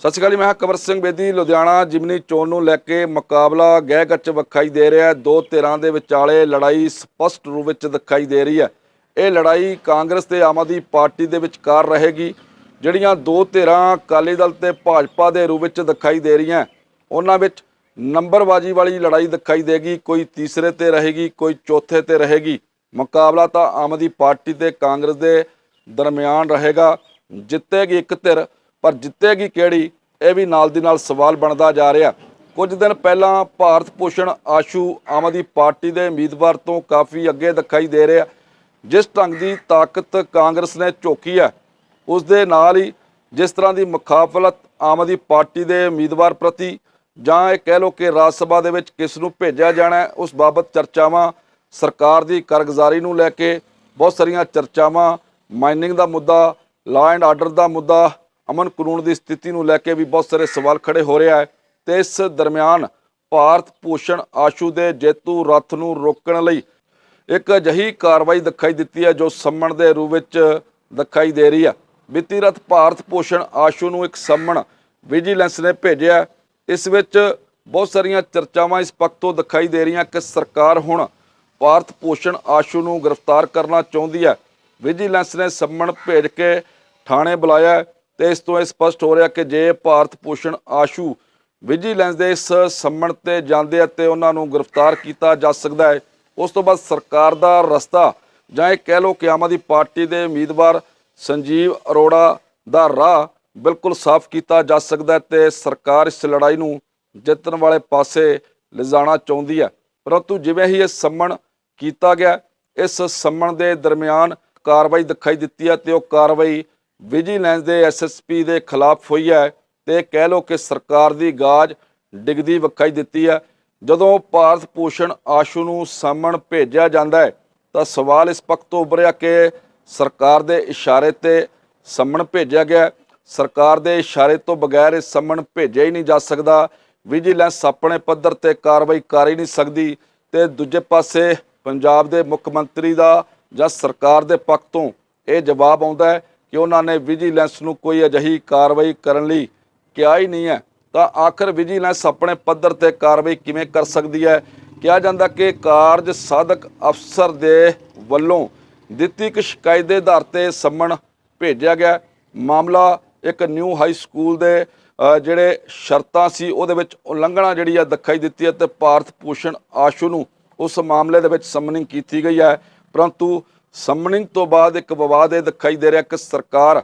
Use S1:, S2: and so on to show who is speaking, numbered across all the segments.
S1: ਸਤਿ ਸ਼੍ਰੀ ਅਕਾਲ ਜੀ, ਮੈਂ ਹਾਂ ਕਵਰ ਸਿੰਘ ਬੇਦੀ, ਲੁਧਿਆਣਾ ਜਿਮਨੀ ਚੋਣ ਨੂੰ ਲੈ ਕੇ ਮੁਕਾਬਲਾ ਗਹਿ ਗੱਚ ਵਿਖਾਈ ਦੇ ਰਿਹਾ ਦੋ ਧਿਰਾਂ ਦੇ ਵਿਚਾਲੇ ਲੜਾਈ ਸਪਸ਼ਟ ਰੂਪ ਵਿੱਚ ਦਿਖਾਈ ਦੇ ਰਹੀ ਹੈ। ਇਹ ਲੜਾਈ ਕਾਂਗਰਸ ਤੇ ਆਮ ਆਦਮੀ ਪਾਰਟੀ ਦੇ ਵਿਚਕਾਰ ਰਹੇਗੀ, ਜਿਹੜੀਆਂ ਦੋ ਧਿਰਾਂ ਅਕਾਲੀ ਦਲ ਤੇ ਭਾਜਪਾ ਦੇ ਰੂਪ ਵਿੱਚ ਦਿਖਾਈ ਦੇ ਰਹੀਆਂ। ਉਹਨਾਂ ਵਿੱਚ ਨੰਬਰਬਾਜ਼ੀ ਵਾਲੀ ਲੜਾਈ ਦਿਖਾਈ ਦੇਗੀ, ਕੋਈ ਤੀਸਰੇ ਤੇ ਰਹੇਗੀ, ਕੋਈ ਚੌਥੇ ਤੇ ਰਹੇਗੀ। ਮੁਕਾਬਲਾ ਤਾਂ ਆਮ ਆਦਮੀ ਪਾਰਟੀ ਤੇ ਕਾਂਗਰਸ ਦੇ ਦਰਮਿਆਨ ਰਹੇਗਾ। ਜਿੱਤੇਗੀ ਇੱਕ ਧਿਰ ਪਰ ਜਿੱਤੇਗੀ ਕਿਹੜੀ, ਇਹ ਵੀ ਨਾਲ ਦੀ ਨਾਲ ਸਵਾਲ ਬਣਦਾ ਜਾ ਰਿਹਾ। ਕੁਝ ਦਿਨ ਪਹਿਲਾਂ ਭਾਰਤ ਭੂਸ਼ਣ ਆਸ਼ੂ ਆਮ ਆਦਮੀ ਪਾਰਟੀ ਦੇ ਉਮੀਦਵਾਰ ਤੋਂ ਕਾਫੀ ਅੱਗੇ ਦਿਖਾਈ ਦੇ ਰਿਹਾ। ਜਿਸ ਢੰਗ ਦੀ ਤਾਕਤ ਕਾਂਗਰਸ ਨੇ ਝੋਕੀ ਹੈ, ਉਸ ਦੇ ਨਾਲ ਹੀ ਜਿਸ ਤਰ੍ਹਾਂ ਦੀ ਮੁਖਾਫਲਤ ਆਮ ਆਦਮੀ ਪਾਰਟੀ ਦੇ ਉਮੀਦਵਾਰ ਪ੍ਰਤੀ ਜਾਂ ਇਹ ਕਹਿ ਲਓ ਕਿ ਰਾਜ ਸਭਾ ਦੇ ਵਿੱਚ ਕਿਸ ਨੂੰ ਭੇਜਿਆ ਜਾਣਾ ਉਸ ਬਾਬਤ ਚਰਚਾਵਾਂ ਸਰਕਾਰ ਦੀ ਕਾਰਗੁਜ਼ਾਰੀ ਨੂੰ ਲੈ ਕੇ ਬਹੁਤ ਸਾਰੀਆਂ ਚਰਚਾਵਾਂ, ਮਾਈਨਿੰਗ ਦਾ ਮੁੱਦਾ ਲਾ ਐਂਡ ਆਰਡਰ ਦਾ ਮੁੱਦਾ ਅਮਨ ਕਾਨੂੰਨ ਦੀ ਸਥਿਤੀ ਨੂੰ ਲੈ ਕੇ ਵੀ ਬਹੁਤ ਸਾਰੇ ਸਵਾਲ ਖੜੇ ਹੋ ਰਿਹਾ ਹੈ ਤੇ ਇਸ ਦਰਮਿਆਨ ਭਾਰਤ ਭੂਸ਼ਣ ਆਸ਼ੂ ਦੇ ਜੇਤੂ ਰੱਥ ਨੂੰ ਰੋਕਣ ਲਈ ਇੱਕ ਅਜਿਹੀ ਕਾਰਵਾਈ ਦਿਖਾਈ ਦਿੱਤੀ ਹੈ ਜੋ ਸੰਮਣ ਦੇ ਰੂਪ ਵਿੱਚ ਦਿਖਾਈ ਦੇ ਰਹੀ ਹੈ। ਵਿੱਤੀ ਰੱਥ ਭਾਰਤ ਭੂਸ਼ਣ ਆਸ਼ੂ ਨੂੰ ਇੱਕ ਸੰਮਣ ਵਿਜੀਲੈਂਸ ਨੇ ਭੇਜਿਆ ਇਸ ਵਿੱਚ ਬਹੁਤ ਸਾਰੀਆਂ ਚਰਚਾਵਾਂ ਇਸ ਪੱਖ ਤੋਂ ਦਿਖਾਈ ਦੇ ਰਹੀਆਂ ਕਿ ਸਰਕਾਰ ਹੁਣ ਭਾਰਤ ਭੂਸ਼ਣ ਆਸ਼ੂ ਨੂੰ ਗ੍ਰਿਫਤਾਰ ਕਰਨਾ ਚਾਹੁੰਦੀ ਹੈ। ਵਿਜੀਲੈਂਸ ਨੇ ਸੰਮਣ ਭੇਜ ਕੇ ਥਾਣੇ ਬੁਲਾਇਆ ਤੇ ਇਸ ਤੋਂ ਇਹ ਸਪਸ਼ਟ ਹੋ ਰਿਹਾ ਕਿ ਜੇ ਭਾਰਤ ਭੂਸ਼ਣ ਆਸ਼ੂ ਵਿਜੀਲੈਂਸ ਦੇ ਇਸ ਸੰਮਣ ਤੇ ਜਾਂਦੇ ਆ ਤੇ ਉਹਨਾਂ ਨੂੰ ਗ੍ਰਿਫਤਾਰ ਕੀਤਾ ਜਾ ਸਕਦਾ ਹੈ, ਉਸ ਤੋਂ ਬਾਅਦ ਸਰਕਾਰ ਦਾ ਰਸਤਾ ਜਾਂ ਇਹ ਕਹਿ ਲਓ ਕਿ ਆਮ ਆਦਮੀ ਪਾਰਟੀ ਦੇ ਉਮੀਦਵਾਰ ਸੰਜੀਵ ਅਰੋੜਾ ਦਾ ਰਾਹ ਬਿਲਕੁਲ ਸਾਫ਼ ਕੀਤਾ ਜਾ ਸਕਦਾ ਹੈ ਤੇ ਸਰਕਾਰ ਇਸ ਲੜਾਈ ਨੂੰ ਜਿੱਤਣ ਵਾਲੇ ਪਾਸੇ ਲਿਜਾਣਾ ਚਾਹੁੰਦੀ ਹੈ। ਪਰੰਤੂ ਜਿਵੇਂ ਹੀ ਇਹ ਸੰਮਣ ਕੀਤਾ ਗਿਆ, ਇਸ ਸੰਮਣ ਦੇ ਦਰਮਿਆਨ ਕਾਰਵਾਈ ਦਿਖਾਈ ਦਿੱਤੀ ਹੈ ਤੇ ਉਹ ਕਾਰਵਾਈ ਵਿਜੀਲੈਂਸ ਦੇ ਐਸਐਸਪੀ ਦੇ ਖਿਲਾਫ ਹੋਈ ਹੈ ਤੇ ਕਹਿ ਲਓ ਕਿ ਸਰਕਾਰ ਦੀ ਗਾਜ ਡਿੱਗਦੀ ਵਿਖਾਈ ਦਿੱਤੀ ਹੈ। ਜਦੋਂ ਭਾਰਤ ਭੂਸ਼ਣ ਆਸ਼ੂ ਨੂੰ ਸਾਹਮਣ ਭੇਜਿਆ ਜਾਂਦਾ ਹੈ, ਤਾਂ ਸਵਾਲ ਇਸ ਪੱਖ ਤੋਂ ਉੱਭਰਿਆ ਕਿ ਸਰਕਾਰ ਦੇ ਇਸ਼ਾਰੇ ਤੇ ਸੰਮਣ ਭੇਜਿਆ ਗਿਆ ਸਰਕਾਰ ਦੇ ਇਸ਼ਾਰੇ ਤੋਂ ਬਗੈਰ ਇਹ ਸੰਮਣ ਭੇਜਿਆ ਹੀ ਨਹੀਂ ਜਾ ਸਕਦਾ। ਵਿਜੀਲੈਂਸ ਆਪਣੇ ਪੱਧਰ ਤੇ ਕਾਰਵਾਈ ਕਰ ਹੀ ਨਹੀਂ ਸਕਦੀ ਤੇ ਦੂਜੇ ਪਾਸੇ ਪੰਜਾਬ ਦੇ ਮੁੱਖ ਮੰਤਰੀ ਦਾ ਜਾਂ ਸਰਕਾਰ ਦੇ ਪੱਖ ਤੋਂ ਇਹ ਜਵਾਬ ਆਉਂਦਾ ਹੈ ਕਿ ਉਹਨਾਂ ਨੇ ਵਿਜੀਲੈਂਸ ਨੂੰ ਕੋਈ ਅਜਿਹੀ ਕਾਰਵਾਈ ਕਰਨ ਲਈ ਕਿਹਾ ਹੀ ਨਹੀਂ ਹੈ। ਤਾਂ ਆਖਰ ਵਿਜੀਲੈਂਸ ਆਪਣੇ ਪੱਧਰ ਤੇ ਕਾਰਵਾਈ ਕਿਵੇਂ ਕਰ ਸਕਦੀ ਹੈ? ਕਿਹਾ ਜਾਂਦਾ ਕਿ ਕਾਰਜ ਸਾਧਕ ਅਫਸਰ ਦੇ ਵੱਲੋਂ ਦਿੱਤੀ ਇੱਕ ਸ਼ਿਕਾਇਤ ਦੇ ਆਧਾਰ ਤੇ ਸੰਮਣ ਭੇਜਿਆ ਗਿਆ। ਮਾਮਲਾ ਇੱਕ ਨਿਊ ਹਾਈ ਸਕੂਲ ਦੇ ਜਿਹੜੇ ਸ਼ਰਤਾਂ ਸੀ, ਉਹਦੇ ਵਿੱਚ ਉਲੰਘਣਾ ਜਿਹੜੀ ਆ ਦਿਖਾਈ ਦਿੱਤੀ ਹੈ ਤੇ ਭਾਰਤ ਭੂਸ਼ਣ ਆਸ਼ੂ ਨੂੰ ਉਸ ਮਾਮਲੇ ਦੇ ਵਿੱਚ ਸਮਨਿੰਗ ਕੀਤੀ ਗਈ ਹੈ। ਪਰੰਤੂ ਸਮਨਿੰਗ ਤੋਂ ਬਾਅਦ ਇੱਕ ਵਿਵਾਦ ਇਹ ਦਿਖਾਈ ਦੇ ਰਿਹਾ ਕਿ ਸਰਕਾਰ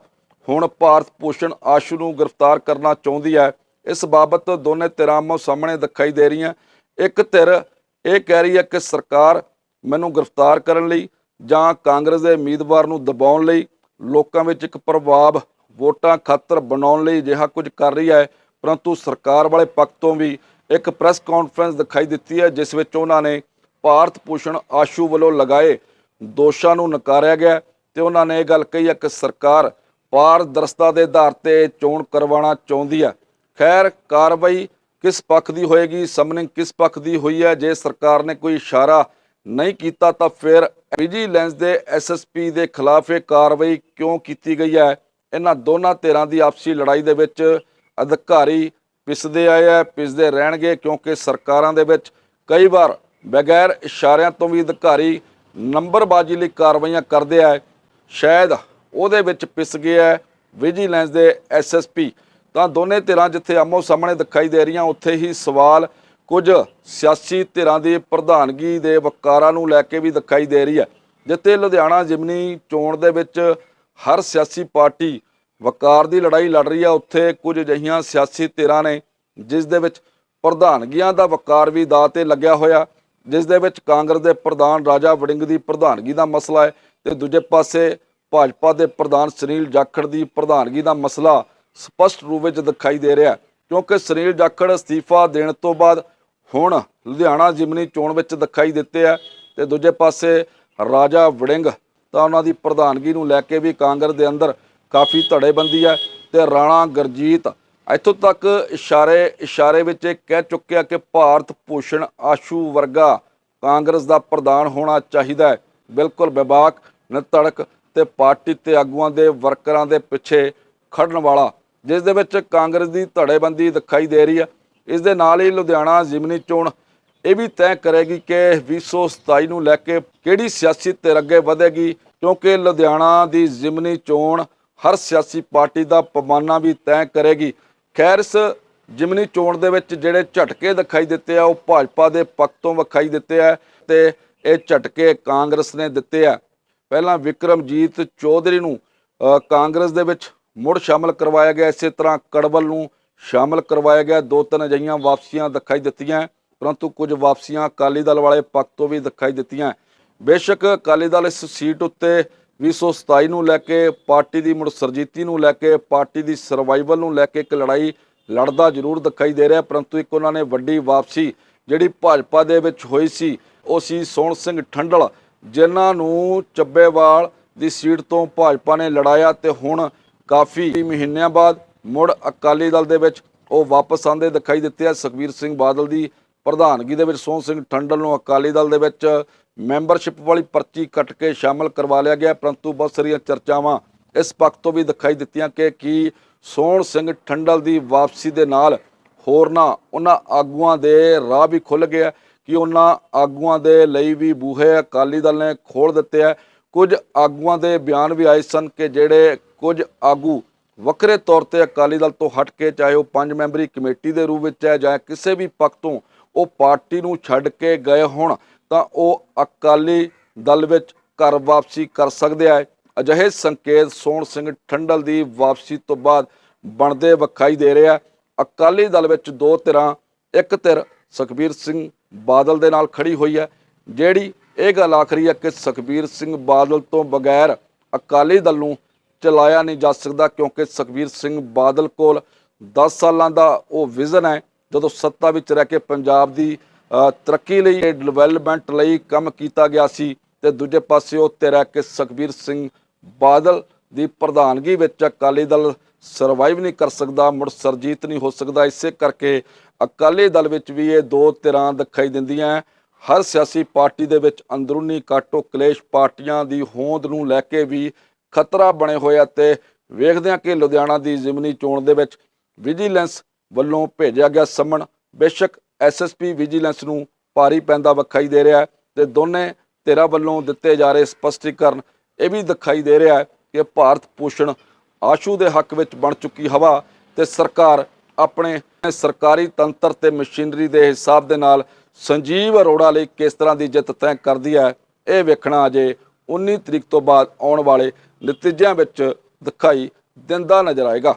S1: ਹੁਣ ਭਾਰਤ ਭੂਸ਼ਣ ਆਸ਼ੂ ਨੂੰ ਗ੍ਰਿਫਤਾਰ ਕਰਨਾ ਚਾਹੁੰਦੀ ਹੈ। ਇਸ ਬਾਬਤ ਦੋਨੇ ਧਿਰਾਂ ਮੋ ਸਾਹਮਣੇ ਦਿਖਾਈ ਦੇ ਰਹੀਆਂ। ਇੱਕ ਧਿਰ ਇਹ ਕਹਿ ਰਹੀ ਹੈ ਕਿ ਸਰਕਾਰ ਮੈਨੂੰ ਗ੍ਰਿਫਤਾਰ ਕਰਨ ਲਈ ਜਾਂ ਕਾਂਗਰਸ ਦੇ ਉਮੀਦਵਾਰ ਨੂੰ ਦਬਾਉਣ ਲਈ ਲੋਕਾਂ ਵਿੱਚ ਇੱਕ ਪ੍ਰਭਾਵ ਵੋਟਾਂ ਖਾਤਰ ਬਣਾਉਣ ਲਈ ਅਜਿਹਾ ਕੁਝ ਕਰ ਰਹੀ ਹੈ। ਪਰੰਤੂ ਸਰਕਾਰ ਵਾਲੇ ਪੱਖ ਤੋਂ ਵੀ ਇੱਕ ਪ੍ਰੈਸ ਕਾਨਫਰੰਸ ਦਿਖਾਈ ਦਿੱਤੀ ਹੈ, ਜਿਸ ਵਿੱਚ ਉਹਨਾਂ ਨੇ ਭਾਰਤ ਭੂਸ਼ਣ ਆਸ਼ੂ ਵੱਲੋਂ ਲਗਾਏ ਦੋਸ਼ਾਂ ਨੂੰ ਨਕਾਰਿਆ ਗਿਆ ਤੇ ਉਹਨਾਂ ਨੇ ਇਹ ਗੱਲ ਕਹੀ ਹੈ ਕਿ ਸਰਕਾਰ ਪਾਰਦਰਸ਼ਤਾ ਦੇ ਆਧਾਰ ਤੇ ਚੋਣ ਕਰਵਾਉਣਾ ਚਾਹੁੰਦੀ ਹੈ। ਖੈਰ, ਕਾਰਵਾਈ ਕਿਸ ਪੱਖ ਦੀ ਹੋਏਗੀ, ਸਮਨਿੰਗ ਕਿਸ ਪੱਖ ਦੀ ਹੋਈ ਹੈ? ਜੇ ਸਰਕਾਰ ਨੇ ਕੋਈ ਇਸ਼ਾਰਾ ਨਹੀਂ ਕੀਤਾ ਤਾਂ ਫਿਰ ਵਿਜੀਲੈਂਸ ਦੇ ਐਸਐਸਪੀ ਦੇ ਖਿਲਾਫ ਇਹ ਕਾਰਵਾਈ ਕਿਉਂ ਕੀਤੀ ਗਈ ਹੈ? ਇਹਨਾਂ ਦੋਨਾਂ ਧਿਰਾਂ ਦੀ ਆਪਸੀ ਲੜਾਈ ਦੇ ਵਿੱਚ ਅਧਿਕਾਰੀ ਪਿਸਦੇ ਆਏ ਆ ਪਿਸਦੇ ਰਹਿਣਗੇ ਕਿਉਂਕਿ ਸਰਕਾਰਾਂ ਦੇ ਵਿੱਚ ਕਈ ਵਾਰ ਬਗੈਰ ਇਸ਼ਾਰਿਆਂ ਤੋਂ ਵੀ ਅਧਿਕਾਰੀ ਨੰਬਰਬਾਜ਼ੀ ਲਈ ਕਾਰਵਾਈਆਂ ਕਰਦੇ ਆ ਸ਼ਾਇਦ ਉਹਦੇ ਵਿੱਚ ਪਿਸ ਗਿਆ ਵਿਜੀਲੈਂਸ ਦੇ ਐਸਐਸਪੀ ਤਾਂ ਦੋਨੇ ਧਿਰਾਂ ਜਿੱਥੇ ਆਮੋ ਸਾਹਮਣੇ ਦਿਖਾਈ ਦੇ ਰਹੀਆਂ, ਉੱਥੇ ਹੀ ਸਵਾਲ ਕੁਝ ਸਿਆਸੀ ਧਿਰਾਂ ਦੀ ਪ੍ਰਧਾਨਗੀ ਦੇ ਵਕਾਰਾਂ ਨੂੰ ਲੈ ਕੇ ਵੀ ਦਿਖਾਈ ਦੇ ਰਹੀ ਹੈ ਜਿੱਥੇ ਲੁਧਿਆਣਾ ਜਿਮਨੀ ਚੋਣ ਦੇ ਵਿੱਚ ਹਰ ਸਿਆਸੀ ਪਾਰਟੀ ਵਕਾਰ ਦੀ ਲੜਾਈ ਲੜ ਰਹੀ ਹੈ ਉੱਥੇ ਕੁਝ ਅਜਿਹੀਆਂ ਸਿਆਸੀ ਧਿਰਾਂ ਨੇ, ਜਿਸ ਦੇ ਵਿੱਚ ਪ੍ਰਧਾਨਗੀਆਂ ਦਾ ਵਕਾਰ ਵੀ ਦਾਅ ਤੇ ਲੱਗਿਆ ਹੋਇਆ। ਜਿਸ ਦੇ ਵਿੱਚ ਕਾਂਗਰਸ ਦੇ ਪ੍ਰਧਾਨ ਰਾਜਾ ਵੜਿੰਗ ਦੀ ਪ੍ਰਧਾਨਗੀ ਦਾ ਮਸਲਾ ਹੈ ਤੇ ਦੂਜੇ ਪਾਸੇ ਭਾਜਪਾ ਦੇ ਪ੍ਰਧਾਨ ਸੁਨੀਲ ਜਾਖੜ ਦੀ ਪ੍ਰਧਾਨਗੀ ਦਾ ਮਸਲਾ ਸਪਸ਼ਟ ਰੂਪ ਵਿੱਚ ਦਿਖਾਈ ਦੇ ਰਿਹਾ ਕਿਉਂਕਿ ਸੁਨੀਲ ਜਾਖੜ ਅਸਤੀਫਾ ਦੇਣ ਤੋਂ ਬਾਅਦ ਹੁਣ ਲੁਧਿਆਣਾ ਜਿਮਨੀ ਚੋਣ ਵਿੱਚ ਦਿਖਾਈ ਦਿੱਤੇ ਆ ਤੇ ਦੂਜੇ ਪਾਸੇ ਰਾਜਾ ਵੜਿੰਗ ਤਾਂ ਉਹਨਾਂ ਦੀ ਪ੍ਰਧਾਨਗੀ ਨੂੰ ਲੈ ਕੇ ਵੀ ਕਾਂਗਰਸ ਦੇ ਅੰਦਰ ਕਾਫੀ ਧੜੇਬੰਦੀ ਹੈ ਤੇ ਰਾਣਾ ਗਰਜੀਤ ਇੱਥੋਂ ਤੱਕ ਇਸ਼ਾਰੇ ਇਸ਼ਾਰੇ ਵਿੱਚ ਇਹ ਕਹਿ ਚੁੱਕਿਆ ਕਿ ਭਾਰਤ ਭੂਸ਼ਣ ਆਸ਼ੂ ਵਰਗਾ ਕਾਂਗਰਸ ਦਾ ਪ੍ਰਧਾਨ ਹੋਣਾ ਚਾਹੀਦਾ ਹੈ। ਬਿਲਕੁਲ ਵਿਵਾਕ ਨਿਤੜਕ ਤੇ ਪਾਰਟੀ ਤੇ ਆਗੂਆਂ ਦੇ ਵਰਕਰਾਂ ਦੇ ਪਿੱਛੇ ਖੜਨ ਵਾਲਾ, ਜਿਸ ਦੇ ਵਿੱਚ ਕਾਂਗਰਸ ਦੀ ਧੜੇਬੰਦੀ ਦਿਖਾਈ ਦੇ ਰਹੀ ਹੈ। ਇਸ ਦੇ ਨਾਲ ਹੀ ਲੁਧਿਆਣਾ ਜ਼ਿਮਨੀ ਚੋਣ ਇਹ ਵੀ ਤੈਅ ਕਰੇਗੀ ਕਿ 2027 ਨੂੰ ਲੈ ਕੇ ਕਿਹੜੀ ਸਿਆਸੀ ਧਿਰ ਅੱਗੇ ਵਧੇਗੀ, ਕਿਉਂਕਿ ਲੁਧਿਆਣਾ ਦੀ ਜ਼ਿਮਨੀ ਚੋਣ ਹਰ ਸਿਆਸੀ ਪਾਰਟੀ ਦਾ ਪਮਾਨਾ ਵੀ ਤੈਅ ਕਰੇਗੀ। ਖੈਰ ਇਸ ਜ਼ਿਮਨੀ ਚੋਣ ਦੇ ਵਿੱਚ ਜਿਹੜੇ ਝਟਕੇ ਦਿਖਾਈ ਦਿੱਤੇ ਆ, ਉਹ ਭਾਜਪਾ ਦੇ ਪੱਖ ਤੋਂ ਵਿਖਾਈ ਦਿੱਤੇ ਆ ਤੇ ਇਹ ਝਟਕੇ ਕਾਂਗਰਸ ਨੇ ਦਿੱਤੇ ਆ। ਪਹਿਲਾਂ ਵਿਕਰਮਜੀਤ ਚੌਧਰੀ ਨੂੰ ਕਾਂਗਰਸ ਦੇ ਵਿੱਚ ਮੁੜ ਸ਼ਾਮਲ ਕਰਵਾਇਆ ਗਿਆ। ਇਸੇ ਤਰ੍ਹਾਂ ਕੜਵਲ ਨੂੰ ਸ਼ਾਮਲ ਕਰਵਾਇਆ ਗਿਆ। ਦੋ ਤਿੰਨ ਅਜਿਹੀਆਂ ਵਾਪਸੀਆਂ ਦਿਖਾਈ ਦਿੱਤੀਆਂ, ਪਰੰਤੂ ਕੁਝ ਵਾਪਸੀਆਂ ਅਕਾਲੀ ਦਲ ਵਾਲੇ ਪੱਖ ਤੋਂ ਵੀ ਦਿਖਾਈ ਦਿੱਤੀਆਂ। ਬੇਸ਼ੱਕ ਅਕਾਲੀ ਦਲ ਇਸ ਸੀਟ ਉੱਤੇ 2027 ਨੂੰ ਲੈ ਕੇ ਪਾਰਟੀ ਦੀ ਮੁੜ ਸਰਜੀਤੀ ਨੂੰ ਲੈ ਕੇ ਪਾਰਟੀ ਦੀ ਸਰਵਾਈਵਲ ਨੂੰ ਲੈ ਕੇ ਇੱਕ ਲੜਾਈ ਲੜਦਾ ਜ਼ਰੂਰ ਦਿਖਾਈ ਦੇ ਰਿਹਾ, ਪਰੰਤੂ ਇੱਕ ਉਹਨਾਂ ਨੇ ਵੱਡੀ ਵਾਪਸੀ ਜਿਹੜੀ ਭਾਜਪਾ ਦੇ ਵਿੱਚ ਹੋਈ ਸੀ, ਉਹ ਸੀ ਸੋਹਣ ਸਿੰਘ ਠੰਡਲ, ਜਿਨ੍ਹਾਂ ਨੂੰ ਚੱਬੇਵਾਲ ਦੀ ਸੀਟ ਤੋਂ ਭਾਜਪਾ ਨੇ ਲੜਾਇਆ ਤੇ ਹੁਣ ਕਾਫੀ ਮਹੀਨਿਆਂ ਬਾਅਦ ਮੁੜ ਅਕਾਲੀ ਦਲ ਦੇ ਵਿੱਚ ਉਹ ਵਾਪਸ ਆਂਦੇ ਦਿਖਾਈ ਦਿੱਤੇ ਆ। ਸੁਖਬੀਰ ਸਿੰਘ ਬਾਦਲ ਦੀ ਪ੍ਰਧਾਨਗੀ ਦੇ ਵਿੱਚ ਸੋਹਣ ਸਿੰਘ ਠੰਡਲ ਨੂੰ ਅਕਾਲੀ ਦਲ ਦੇ ਵਿੱਚ ਮੈਂਬਰਸ਼ਿਪ ਵਾਲੀ ਪਰਚੀ ਕੱਟ ਕੇ ਸ਼ਾਮਲ ਕਰਵਾ ਲਿਆ ਗਿਆ ਪਰੰਤੂ ਬਹੁਤ ਸਾਰੀਆਂ ਚਰਚਾਵਾਂ ਇਸ ਪੱਖ ਤੋਂ ਵੀ ਦਿਖਾਈ ਦਿੱਤੀਆਂ ਕਿ ਕੀ ਸੋਹਣ ਸਿੰਘ ਠੰਡਲ ਦੀ ਵਾਪਸੀ ਦੇ ਨਾਲ ਹੋਰਨਾਂ ਉਹਨਾਂ ਆਗੂਆਂ ਦੇ ਰਾਹ ਵੀ ਖੁੱਲ ਗਿਆ ਕਿ ਉਹਨਾਂ ਆਗੂਆਂ ਦੇ ਲਈ ਵੀ ਬੂਹੇ ਅਕਾਲੀ ਦਲ ਨੇ ਖੋਲ ਦਿੱਤੇ ਆ ਕੁਝ ਆਗੂਆਂ ਦੇ ਬਿਆਨ ਵੀ ਆਏ ਸਨ ਕਿ ਜਿਹੜੇ ਕੁਝ ਆਗੂ ਵੱਖਰੇ ਤੌਰ ਤੇ ਅਕਾਲੀ ਦਲ ਤੋਂ ਹਟ ਕੇ ਚਾਹੇ ਉਹ ਪੰਜ ਮੈਂਬਰੀ ਕਮੇਟੀ ਦੇ ਰੂਪ ਵਿੱਚ ਹੈ ਜਾਂ ਕਿਸੇ ਵੀ ਪੱਖ ਤੋਂ ਉਹ ਪਾਰਟੀ ਨੂੰ ਛੱਡ ਕੇ ਗਏ ਹੋਣ, ਤਾਂ ਉਹ ਅਕਾਲੀ ਦਲ ਵਿੱਚ ਘਰ ਵਾਪਸੀ ਕਰ ਸਕਦੇ ਆ। ਅਜਿਹੇ ਸੰਕੇਤ ਸੋਹਣ ਸਿੰਘ ਠੰਡਲ ਦੀ ਵਾਪਸੀ ਤੋਂ ਬਾਅਦ ਬਣਦੇ ਵਿਖਾਈ ਦੇ ਰਿਹਾ ਅਕਾਲੀ ਦਲ ਵਿੱਚ ਦੋ ਧਿਰਾਂ, ਇੱਕ ਧਿਰ ਸੁਖਬੀਰ ਸਿੰਘ ਬਾਦਲ ਦੇ ਨਾਲ ਖੜੀ ਹੋਈ ਹੈ, ਜਿਹੜੀ ਇਹ ਗੱਲ ਆਖਰੀ ਹੈ ਕਿ ਸੁਖਬੀਰ ਸਿੰਘ ਬਾਦਲ ਤੋਂ ਬਗੈਰ ਅਕਾਲੀ ਦਲ ਨੂੰ ਚਲਾਇਆ ਨਹੀਂ ਜਾ ਸਕਦਾ, ਕਿਉਂਕਿ ਸੁਖਬੀਰ ਸਿੰਘ ਬਾਦਲ ਕੋਲ 10 ਸਾਲਾਂ ਦਾ ਉਹ ਵਿਜ਼ਨ ਹੈ। ਜਦੋਂ ਸੱਤਾ ਵਿੱਚ ਰਹਿ ਕੇ ਪੰਜਾਬ ਦੀ ਤਰੱਕੀ ਲਈ ਡਿਵੈਲਪਮੈਂਟ ਲਈ ਕੰਮ ਕੀਤਾ ਗਿਆ ਸੀ ਤੇ ਦੂਜੇ ਪਾਸੇ ਉਹ ਤੇ ਰਹਿ ਕੇ ਸੁਖਬੀਰ ਸਿੰਘ ਬਾਦਲ ਦੀ ਪ੍ਰਧਾਨਗੀ ਵਿੱਚ ਅਕਾਲੀ ਦਲ ਸਰਵਾਈਵ ਨਹੀਂ ਕਰ ਸਕਦਾ, ਮੁੜ ਸਰਜੀਤ ਨਹੀਂ ਹੋ ਸਕਦਾ। ਇਸੇ ਕਰਕੇ ਅਕਾਲੀ ਦਲ ਵਿੱਚ ਵੀ ਇਹ ਦੋ ਧਿਰਾਂ ਦਿਖਾਈ ਦਿੰਦੀਆਂ ਹਰ ਸਿਆਸੀ ਪਾਰਟੀ ਦੇ ਵਿੱਚ ਅੰਦਰੂਨੀ ਕਾਟੋ ਕਲੇਸ਼ ਪਾਰਟੀਆਂ ਦੀ ਹੋਂਦ ਨੂੰ ਲੈ ਕੇ ਵੀ ਖਤਰਾ ਬਣੇ ਹੋਇਆ ਤੇ ਵੇਖਦੇ ਹਾਂ ਕਿ ਲੁਧਿਆਣਾ ਦੀ ਜ਼ਿਮਨੀ ਚੋਣ ਦੇ ਵਿੱਚ ਵਿਜੀਲੈਂਸ ਵੱਲੋਂ ਭੇਜਿਆ ਗਿਆ ਸੰਮਣ ਬੇਸ਼ੱਕ ਐਸਐਸਪੀ ਵਿਜੀਲੈਂਸ ਨੂੰ ਭਾਰੀ ਪੈਂਦਾ ਵਿਖਾਈ ਦੇ ਰਿਹਾ ਹੈ ਤੇ ਦੋਨੇ ਧਿਰਾਂ ਵੱਲੋਂ ਦਿੱਤੇ ਜਾ ਰਹੇ ਸਪਸ਼ਟੀਕਰਨ ਇਹ ਵੀ ਦਿਖਾਈ ਦੇ ਰਿਹਾ ਹੈ ਕਿ ਭਾਰਤ ਪੋਸ਼ਣ ਆਸ਼ੂ ਦੇ ਹੱਕ ਵਿੱਚ ਬਣ ਚੁੱਕੀ ਹਵਾ ਤੇ ਸਰਕਾਰ ਆਪਣੇ ਸਰਕਾਰੀ ਤੰਤਰ ਤੇ ਮਸ਼ੀਨਰੀ ਦੇ ਹਿਸਾਬ ਦੇ ਨਾਲ ਸੰਜੀਵ ਅਰੋੜਾ ਲਈ ਕਿਸ ਤਰ੍ਹਾਂ ਦੀ ਜਿੱਤ ਤੈਅ ਕਰਦੀ ਹੈ, ਇਹ ਵੇਖਣਾ ਅਜੇ 19 ਤਰੀਕ ਤੋਂ ਬਾਅਦ ਆਉਣ ਵਾਲੇ ਨਤੀਜਿਆਂ ਵਿੱਚ ਦਿਖਾਈ ਦਿੰਦਾ ਨਜ਼ਰ ਆਏਗਾ।